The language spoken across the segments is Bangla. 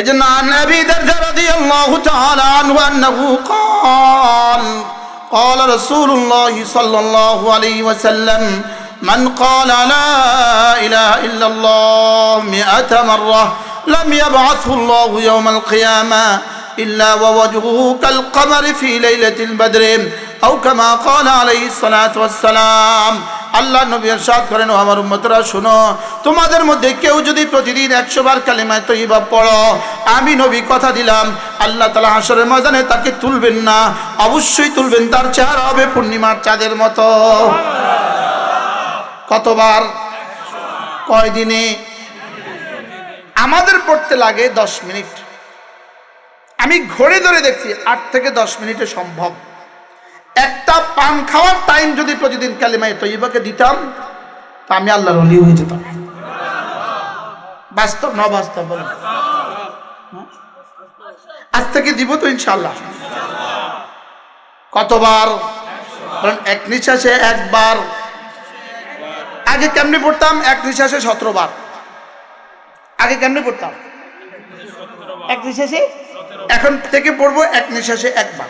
এজন্য عن ابي درداء رضي الله تعالى عنه انه قال قال رسول الله صلى الله عليه وسلم من قال لا اله الا الله مئة مره لم يبعثه الله يوم القيامه الا ووجهه كالقمر في ليله البدر او كما قال عليه الصلاه والسلام আল্লাহ নবী ইরশাদ করেন ও আমার উম্মতরা শুনো তোমাদের মধ্যে কেউ যদি প্রতিদিন একশো বার কালিমায় তৈবা পড়ো আমি নবী কথা দিলাম আল্লাহ তালা হাসরের ময়দানে তাকে তুলবেন না অবশ্যই তুলবেন তার চেহারা হবে পূর্ণিমার চাঁদের মতো কতবার কয় দিনে আমাদের পড়তে লাগে দশ মিনিট আমি ঘড়ি ধরে দেখছি আট থেকে দশ মিনিটে সম্ভব একটা পান খাওয়ার টাইম যদি প্রতিদিন কালিমায় তৈবাকে দিতাম, তা আমি আল্লাহর অলি হয়ে যেতাম। বাস্তব না বাস্তব হ্যাঁ? আজ থেকে দিব তো ইনশাল্লাহ কতবার? কারণ এক নিঃশ্বাসে একবার। আগে কেমনি পড়তাম? এক নিঃশ্বাসে সতেরো বার আগে কেমনি পড়তাম? এক নিঃশ্বাসে? এখন থেকে পড়ব এক নিঃশ্বাসে একবার।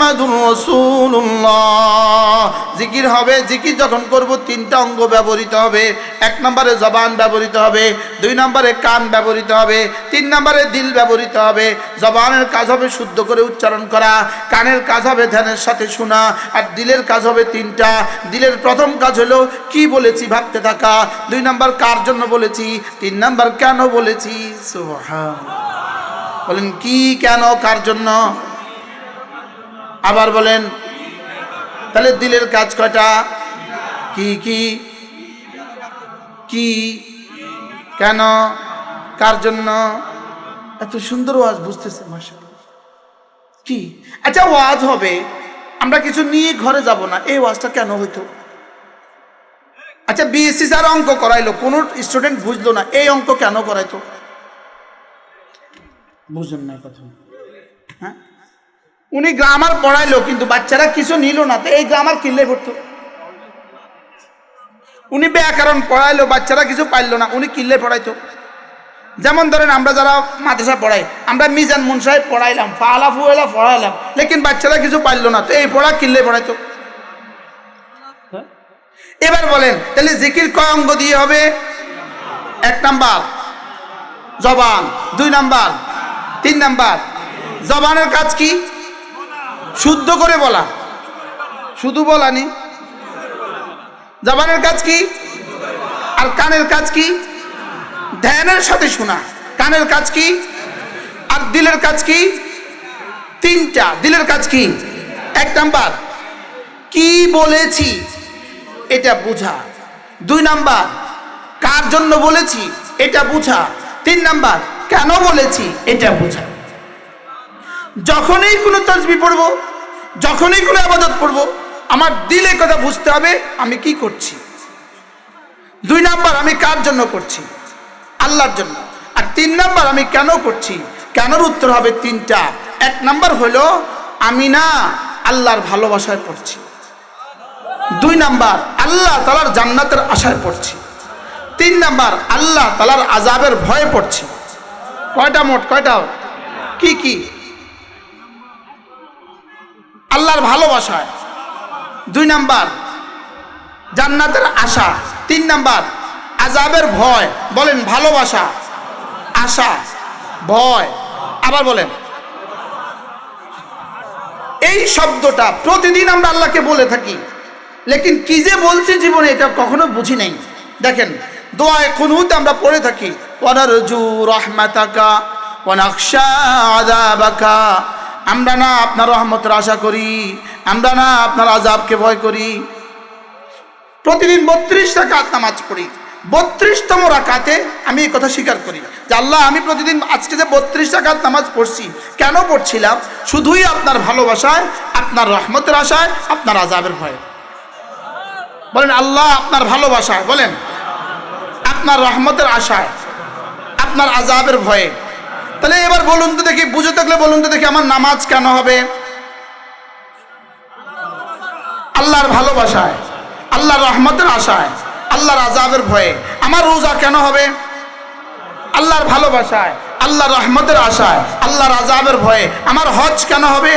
মোহাম্মদুর রসুল্লাহ জিকির হবে, জিকির যখন করব, তিনটা অঙ্গ ব্যবহৃত হবে। এক নম্বরে জবান ব্যবহৃত হবে, দুই নম্বরে কান ব্যবহৃত হবে, তিন নম্বরে দিল ব্যবহৃত হবে। জবানের কাজ হবে শুদ্ধ করে উচ্চারণ করা, কানের কাজ হবে ধ্যানের সাথে শোনা, আর দিলের কাজ হবে তিনটা। দিলের প্রথম কাজ হলো, কি বলেছি ভাবতে থাকা, দুই নম্বর কার জন্য বলেছি, তিন নম্বর কেন বলেছি বলেন, কি, কেন, কার জন্য? আবার বলেন, তাহলে দিলের কাজ কয়টা? কি কি? কি? কেন? কার জন্য? এত সুন্দর ওয়াজ বুঝতেছে মাসা কি? আচ্ছা ওয়াজ হবে। আমরা কিছু নিয়ে ঘরে যাব না। এই ওয়াজটা কেন হইতো? আচ্ছা বিএসসি স্যার অঙ্ক করাইলো। কোন স্টুডেন্ট বুঝলো না। এই অঙ্ক কেন করাইতো? বুঝেন না কথা। হ্যাঁ? উনি গ্রামার পড়াইলো কিন্তু বাচ্চারা কিছু নিল না তো এই গ্রামার কিনলে পড়তো উনি ব্যাকরণ পড়াইলো বাচ্চারা কিছু পাইলো না উনি কিনলে পড়াইতো। যেমন ধরেন আমরা যারা মাদ্রাসা পড়াই আমরা মিজান মুন সাহেব পড়াইলাম ফালা ফুয়েলা পড়াইলাম লেকিন বাচ্চারা কিছু পাইলো না তো এই পড়া কিনলে পড়াইতো। এবার বলেন তাহলে জিকির কয় অঙ্গ দিয়ে হবে? এক নাম্বার জবান। দুই নাম্বার তিন নাম্বার। জবানের কাজ কি? শুদ্ধ করে বলা। শুধু বলানি জবানের কাজ কি? আর কানের কাজ কি? ধ্যানের সাথে শোনা। কানের কাজ কি? আর দিলের কাজ কি? তিনটা। দিলের কাজ কি? এক নাম্বার। কি বলেছি? এটা বুঝা। দুই নাম্বার। কার জন্য বলেছি? এটা বুঝা। তিন নাম্বার। কেন বলেছি? এটা বুঝা। যখনই কোনো তসবি পড়ব, যখনই কোনো আবাদত পড়ব আমার দিলে কথা বুঝতে হবে আমি কি করছি। দুই নাম্বার, আমি কার জন্য করছি? আল্লাহর জন্য। আর তিন নাম্বার, আমি কেন করছি? কেনর উত্তর হবে তিনটা। এক নাম্বার হলো, আমি না আল্লাহর ভালোবাসায় পড়ছি। দুই নাম্বার, আল্লাহ তালার জান্নাতের আশায় পড়ছি। তিন নাম্বার, আল্লাহ তালার আজাবের ভয়ে পড়ছি। কয়টা মোট, কয়টা? কি কি? আল্লাহর ভালোবাসায়। দুই নাম্বার, জান্নাতের আশা। তিন নাম্বার আজাবের ভয়। বলেন, ভালোবাসা, আশা, ভয়। আবার বলেন। এই শব্দটা প্রতিদিন আমরা আল্লাহকে বলে থাকি। লেকিন কি যে বলছি জীবনে এটা কখনো বুঝি নাই। দেখেন, দোয়ায় কুনুত আমরা পড়ে থাকি ওয়ানারজু রহমাতাকা আযাবাকা। আমরা না আপনার রহমতের আশা করি, আমরা না আপনার আজাবকে ভয় করি। প্রতিদিন বত্রিশ টাকা নামাজ পড়ি, বত্রিশতম রাকাতে আমি এই কথা স্বীকার করি যে আল্লাহ, আমি প্রতিদিন আজকে যে বত্রিশ রাকাত নামাজ পড়ছি, কেন পড়ছিলাম? শুধুই আপনার ভালোবাসায়, আপনার রহমতের আশায়, আপনার আজাবের ভয়ে। বলেন, আল্লাহ আপনার ভালোবাসায়, বলেন, আপনার রহমতের আশায়, আপনার আজাবের ভয়ে। তাহলে এবার বলুন তো দেখি, বুঝে থাকলে বলুন তো দেখি আমার নামাজ কেন হবে? আল্লাহর ভালোবাসায়, আল্লাহর রহমতের আশায়, আল্লাহর আজাবের ভয়ে আমার রোজা কেন হবে? আল্লাহর ভালোবাসায়, আল্লাহর রহমতের আশায়, আল্লাহর আজাবের ভয়ে আমার হজ কেন হবে?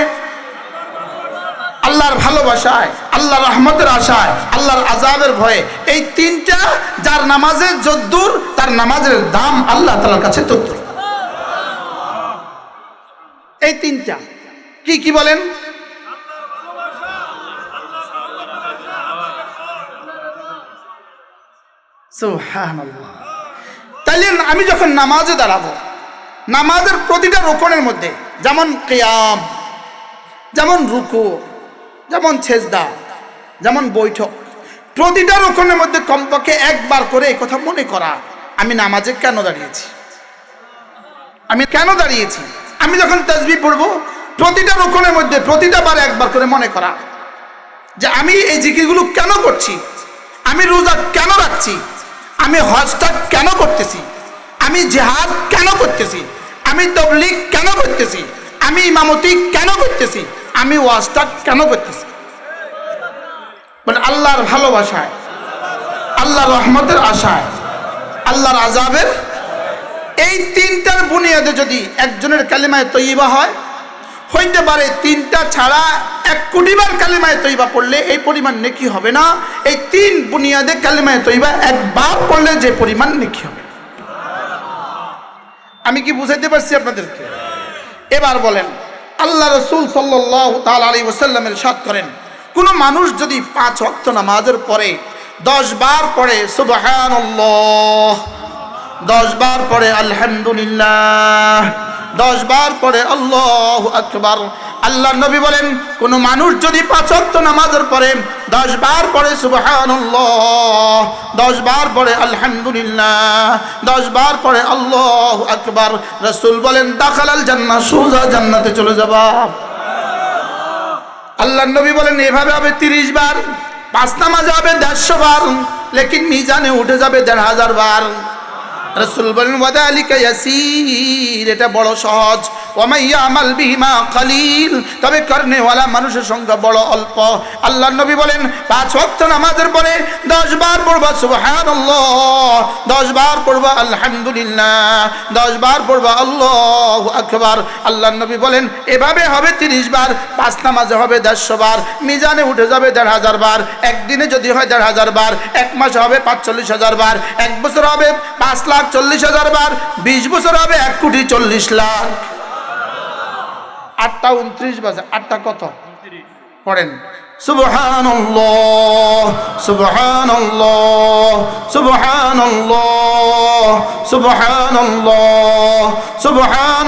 আল্লাহর ভালোবাসায়, আল্লাহর রহমতের আশায়, আল্লাহর আজাবের ভয়ে এই তিনটা, যার নামাজের যদ্দুর, তার নামাজের দাম আল্লাহ তালার কাছে তদ্দুর। এই তিনটা। কি কি বলেন। তাইলে আমি যখন নামাজে দাঁড়াবো, নামাজের প্রতিটা রোকনের মধ্যে, যেমন কেয়াম, যেমন রুকু, যেমন ছেজদা যেমন বৈঠক, প্রতিটা রোকনের মধ্যে কমপক্ষে একবার করে এই কথা মনে করা, আমি নামাজে কেন দাঁড়িয়েছি? আমি কেন দাঁড়িয়েছি? আমি যখন তসবি পড়ব, প্রতিটা রোকনের মধ্যে, প্রতিটা বার একবার করে মনে করা যে আমি এই জিকিরগুলো কেন করছি? আমি রোজা কেন রাখছি? আমি হজটা কেন করতেছি? আমি জেহাদ কেন করতেছি? আমি তবলিগ কেন করতেছি? আমি ইমামতি কেন করতেছি? আমি ওয়াজটা কেন করতেছি? বলে আল্লাহর ভালোবাসায়, আল্লাহর রহমতের আশায়, আল্লাহর আজাবের এই তিনটার বুনিয়াদে যদি একজনের কালিমায় তৈবা হয়, হইতে পারে তিনটা ছাড়া এক কোটিবার কালিমায় তৈবা পড়লে এই পরিমাণ নেকি হবে না। এই তিন বুনিয়াদে কালিমায় তৈবা একবার পড়লে যে পরিমাণ নেকি হবে। আমি কি বুঝাইতে পারছি আপনাদেরকে? এবার বলেন, আল্লাহ রসুল আলী ওসাল্লামের সাত করেন, কোনো মানুষ যদি পাঁচ অক্ত নামাজের পরে দশ বার পড়ে সুবাহান দশ বার পড়ে আলহামদুলিল্লাহ, দশ বার পড়ে আল্লাহ আকবার। আল্লাহ নবী বলেন, কোন মানুষ যদি পাঁচ ওয়াক্ত নামাজের পরে দশ বার পড়ে সুবহানাল্লাহ, দশ বার পড়ে আলহামদুলিল্লাহ, দশ বার পড়ে আল্লাহ আকবার, রসুল বলেন, দাখালাল জান্নাত সোজা জান্নাতে চলে যাবা। আল্লাহ নবী বলেন, এভাবে হবে তিরিশ বার, পাঁচ নামাজে হবে দেড়শো বার, লেকিন মিজানে উঠে যাবে দেড় হাজার বার। রসুল বলেন ইয়াসির এটা বড় সহজ। ওয়ামাইয়া আমাল খালিল তবে কর্নেওয়ালা মানুষের সংখ্যা বড় অল্প। আল্লাহ নবী বলেন, পাঁচ ওয়াক্ত নামাজের পরে দশ বার পড়বা, সুবহানাল্লাহ দশ বার পড়বা, আলহামদুলিল্লাহ, দশ বার পড়বা, আল্লাহ আকবার। আল্লাহ নবী বলেন, এভাবে হবে তিরিশ বার, পাঁচ নামাজে হবে দেড়শো বার, মিজানে উঠে যাবে দেড় হাজার বার, একদিনে যদি হয় দেড় হাজার বার, এক মাসে হবে পাঁচচল্লিশ হাজার বার, এক বছর হবে পাঁচ লাখ লাখ চল্লিশ হাজার বার, বিশ বছর হবে, এক কোটি চল্লিশ লাখ। আটটা উনত্রিশ বাজে, আটটা কত? পড়েন। শুভহান শুভহান শুভহান শুভহান শুভহান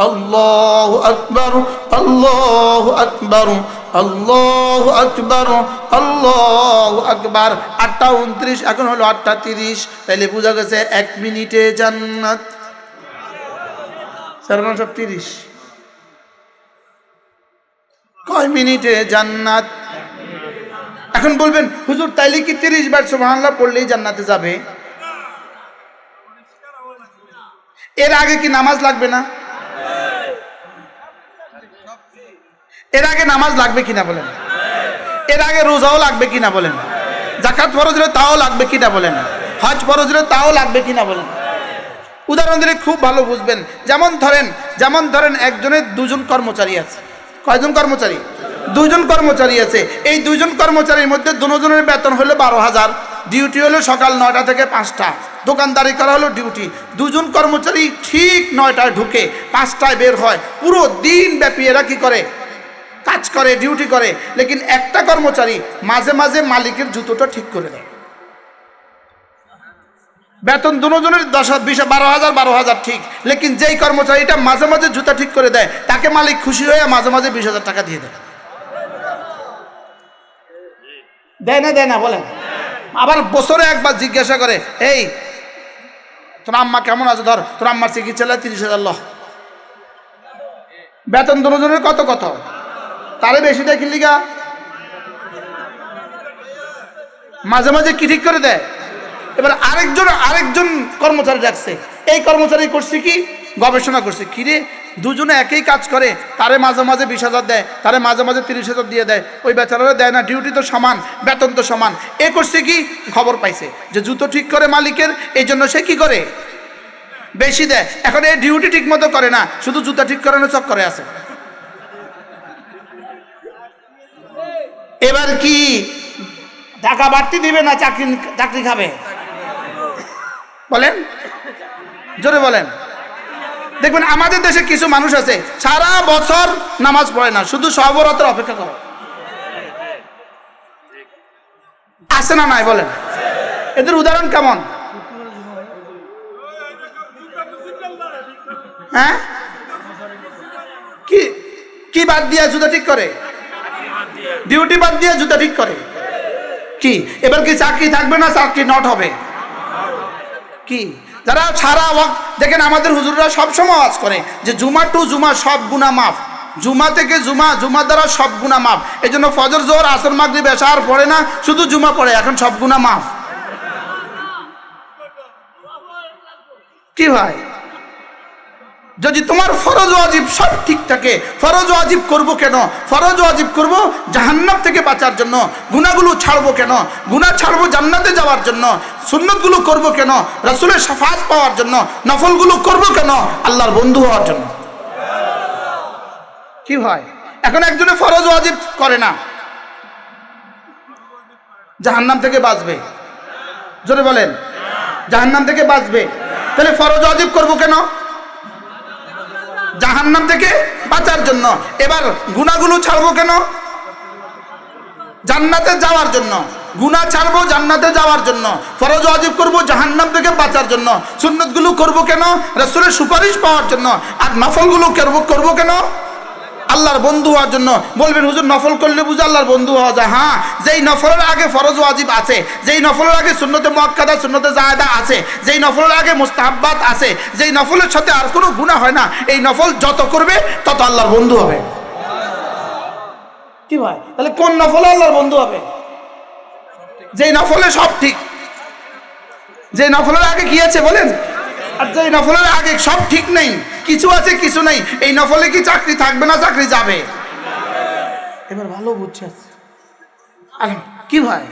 الله أكبر الله أكبر আল্লাহ আকবর আল্লাহ আকবর আটটা উনত্রিশ এখন হলো আটটা তিরিশ তাইলে বোঝা গেছে এক মিনিটে জান্নাত স্যার সব তিরিশ কয় মিনিটে জান্নাত এখন বলবেন হুজুর তাইলে কি তিরিশ বার সুবহানাল্লাহ পড়লেই জান্নাতে যাবে এর আগে কি নামাজ লাগবে না এর আগে নামাজ লাগবে কিনা বলেন। এর আগে রোজাও লাগবে কিনা বলেন। জাকাত ফরজ হলে তাও লাগবে কিনা বলেন। হজ ফরজ হলে তাও লাগবে কিনা বলেন। উদাহরণ দিলে খুব ভালো বুঝবেন। যেমন ধরেন যেমন ধরেন একজনের দুজন কর্মচারী আছে। কয়জন কর্মচারী? দুজন কর্মচারী আছে। এই দুজন কর্মচারীর মধ্যে দুজনের বেতন হলো বারো হাজার। ডিউটি হলো সকাল নয়টা থেকে পাঁচটা। দোকানদারি করা হলো ডিউটি। দুজন কর্মচারী ঠিক নয়টায় ঢুকে পাঁচটায় বের হয়। পুরো দিন ব্যাপী এরা কি করে? কাজ করে ডিউটি করে, লেকিন একটা কর্মচারী মাঝে মাঝে মালিকের জুতোটা ঠিক করে দেয় বেতন দুজনের দশ বিশ বারো হাজার বারো হাজার ঠিক, লেকিন যেই কর্মচারীটা মাঝে মাঝে জুতা ঠিক করে দেয়, তাকে মালিক খুশি হয়ে মাঝে মাঝে বিশ হাজার টাকা দিয়ে দেয়। দেয় না দেয় না, বলেন। আবার বছরে একবার জিজ্ঞাসা করে, এই, তোর আম্মা কেমন আছে? ধর, তোর আম্মার চিকিৎসা লাগে তিরিশ হাজার ল বেতন দুজনের কত কত? তারে বেশি দেয় কিনলিগা মাঝে মাঝে কি ঠিক করে দেয়? এবার আরেকজন আরেকজন কর্মচারী রাখছে এই কর্মচারী করছে কি? গবেষণা করছে। কি রে? দুজনে একই কাজ করে। তারে মাঝে মাঝে বিশ হাজার দেয়, তারে মাঝে মাঝে তিরিশ হাজার দিয়ে দেয়। ওই বেচারারা দেয় না, ডিউটি তো সমান, বেতন তো সমান। এ করছে কি? খবর পাইছে যে জুতো ঠিক করে মালিকের, এই জন্য সে কি করে? বেশি দেয়। এখন এই ডিউটি ঠিক মতো করে না, শুধু জুতা ঠিক করে না চক করে আছে। এবার কি? টাকা বাড়তি দিবে না চাকরি চাকরি খাবে? বলেন। জোরে বলেন। দেখবেন আমাদের দেশে কিছু মানুষ আছে সারা বছর নামাজ পড়ে না শুধু সবরতের অপেক্ষা করে। আছে না নাই বলেন। এদের উদাহরণ কেমন? হ্যাঁ? কি কি বাদ দিয়ে জুতা ঠিক করে? ডিউটি বাদ দিয়ে জুতা ঠিক করে। কি? এবার কি চাকরি থাকবে না চাকরি নট হবে? কি? যারা সারা ওয়াক্ত দেখেন আমাদের হুজুররা সবসময় আওয়াজ করে যে জুমা টু জুমা সব গুণা মাফ। জুমা থেকে জুমা জুমা দ্বারা সব গুণা মাফ। এই জন্য ফজর, জোহর, আসর, মাগরিব এসা আর পড়ে না, শুধু জুমা পড়ে, এখন সব গুণা মাফ। কি ভাই? যদি তোমার ফরজ ওয়াজিব সব ঠিক থাকে, ফরজ ওয়াজিব করব কেন? ফরজ ওয়াজিব করব জাহান্নাম থেকে বাঁচার জন্য, গুনাহগুলো ছাড়বো কেন? গুনাহ ছাড়বো জান্নাতে যাওয়ার জন্য, সুন্নতগুলো করব কেন? রাসূলের শাফাত পাওয়ার জন্য, নফলগুলো করব কেন? আল্লাহর বন্ধু হওয়ার জন্য। কি হয় এখন একজনে ফরজ ওয়াজিব করে না। জাহান্নাম থেকে বাঁচবে। জোরে বলেন। জাহান্নাম থেকে বাঁচবে। তাহলে ফরজ ওয়াজিব করব কেন? জাহান্নাম থেকে বাঁচার জন্য। এবার গুণাগুলো ছাড়বো কেন? জান্নাতে যাওয়ার জন্য। গুণা ছাড়বো জান্নাতে যাওয়ার জন্য। ফরজ ওয়াজিব করব জাহান্নাম থেকে বাঁচার জন্য। সুন্নতগুলো করব কেন? রাসূলের সুপারিশ পাওয়ার জন্য। আর নফলগুলো করব করব কেন? আল্লাহর বন্ধু হওয়ার জন্য বলবেন, হুজুর, নফল করলে বুঝে আল্লাহর বন্ধু হওয়া যায়। হ্যাঁ যেই নফলের আগে ফরজ ওয়াজিব আছে, যেই নফলের আগে সুন্নতে মুআক্কাদা সুন্নতে জায়দা আছে, যেই নফলের আগে মুস্তাহাব্বাত আছে, যেই নফলের সাথে আর কোনো গুণা হয় না, এই নফল যত করবে, তত আল্লাহর বন্ধু হবে। কি ভাই? তাহলে কোন নফলে আল্লাহর বন্ধু হবে? যেই নফলে সব ঠিক। যে নফলের আগে কি আছে বলেন? আর যে নফলের আগে সব ঠিক নেই। কিছু আছে কিছু নেই। এই নফলে কি চাকরি থাকবে না চাকরি যাবে? এবার ভালো বুঝছে কি ভাই?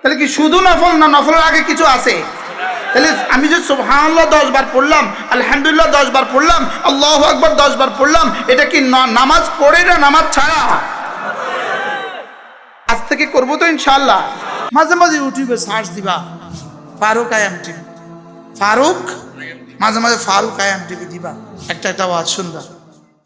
তাহলে কি শুধু নফল না নফলের আগে কিছু আছে? তাহলে আমি যে সুবহানাল্লাহ দশ বার পড়লাম আলহামদুলিল্লাহ দশ বার পড়লাম আল্লাহ আকবার দশ বার পড়লাম এটা কি নামাজ পড়ে না নামাজ ছাড়া? আজ থেকে করব তো ইনশাল্লাহ মাঝে মাঝে ইউটিউবে সার্চ দিবা ফারুক আয়াম টিভি ফারুক মাঝে মাঝে ফারুক আয়াম টিভি দিবা। একটা একটা আওয়াজ শুনবা।